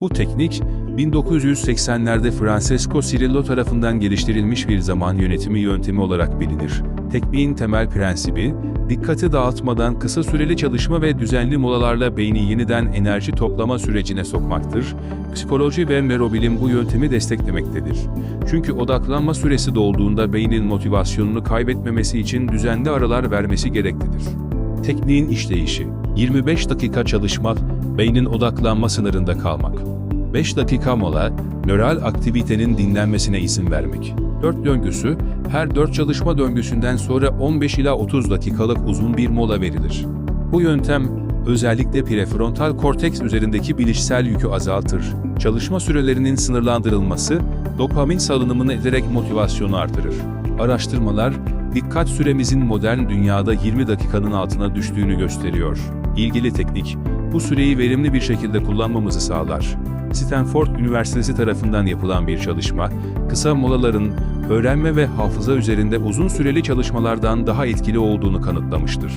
Bu teknik, 1980'lerde Francesco Cirillo tarafından geliştirilmiş bir zaman yönetimi yöntemi olarak bilinir. Tekniğin temel prensibi, dikkati dağıtmadan kısa süreli çalışma ve düzenli molalarla beyni yeniden enerji toplama sürecine sokmaktır. Psikoloji ve nörobilim bu yöntemi desteklemektedir. Çünkü odaklanma süresi dolduğunda beynin motivasyonunu kaybetmemesi için düzenli aralar vermesi gereklidir. Tekniğin işleyişi 25 dakika çalışmak, beynin odaklanma sınırında kalmak. 5 dakika mola, nöral aktivitenin dinlenmesine izin vermek. 4 döngüsü, her 4 çalışma döngüsünden sonra 15 ila 30 dakikalık uzun bir mola verilir. Bu yöntem, özellikle prefrontal korteks üzerindeki bilişsel yükü azaltır. Çalışma sürelerinin sınırlandırılması, dopamin salınımını ederek motivasyonu artırır. Araştırmalar, dikkat süremizin modern dünyada 20 dakikanın altına düştüğünü gösteriyor. İlgili teknik, bu süreyi verimli bir şekilde kullanmamızı sağlar. Stanford Üniversitesi tarafından yapılan bir çalışma, kısa molaların öğrenme ve hafıza üzerinde uzun süreli çalışmalardan daha etkili olduğunu kanıtlamıştır.